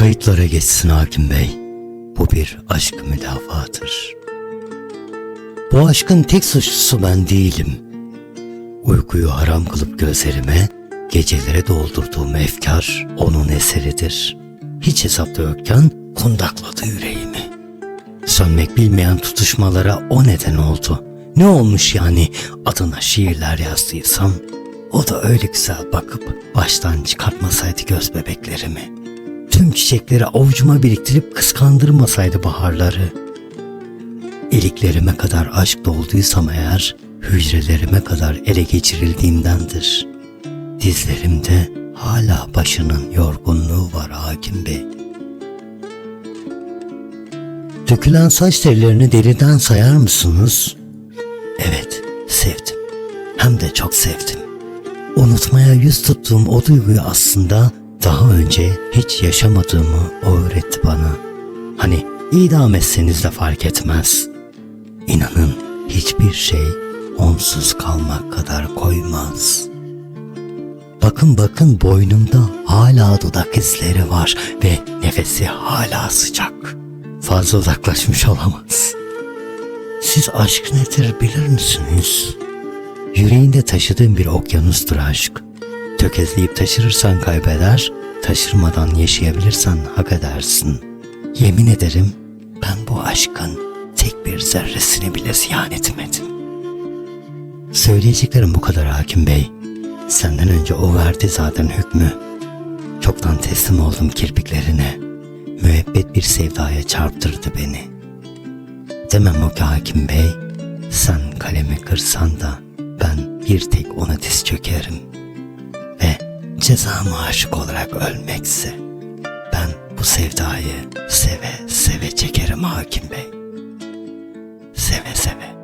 Kayıtlara geçsin hakim bey. Bu bir aşk müdafadır. Bu aşkın tek suçlusu ben değilim. Uykuyu haram kılıp gözlerime, gecelere doldurduğum efkar onun eseridir. Hiç hesapta yokken kundakladı yüreğimi. Sönmek bilmeyen tutuşmalara o neden oldu. Ne olmuş yani adına şiirler yazdıysam? O da öyle güzel bakıp baştan çıkartmasaydı göz bebeklerimi. Tüm çiçekleri avucuma biriktirip kıskandırmasaydı baharları. İliklerime kadar aşk dolduysam eğer, hücrelerime kadar ele geçirildiğimdendir. Dizlerimde hala başının yorgunluğu var hakim bey. Dökülen saç tellerini deriden sayar mısınız? Evet, sevdim. Hem de çok sevdim. Unutmaya yüz tuttuğum o duyguyu aslında daha önce hiç yaşamadığımı öğretti bana. Hani idam etseniz de fark etmez. İnanın hiçbir şey onsuz kalmak kadar koymaz. Bakın bakın boynumda hala dudak izleri var ve nefesi hala sıcak. Fazla uzaklaşmış olamaz. Siz aşk nedir bilir misiniz? Yüreğinde taşıdığın bir okyanustur aşk. Tökezleyip taşırırsan kaybeder, taşırmadan yaşayabilirsen hak edersin. Yemin ederim ben bu aşkın tek bir zerresini bile ziyan etmedim. Söyleyeceklerim bu kadar hakim bey. Senden önce o verdi zaten hükmü. Çoktan teslim oldum kirpiklerine. Müebbet bir sevdaya çarptırdı beni. Demem o ki hakim bey, sen kalemi kırsan da ben bir tek ona diz çökerim. Ve cezamı aşık olarak ölmekse ben bu sevdayı seve seve çekerim hakim bey. Seve seve.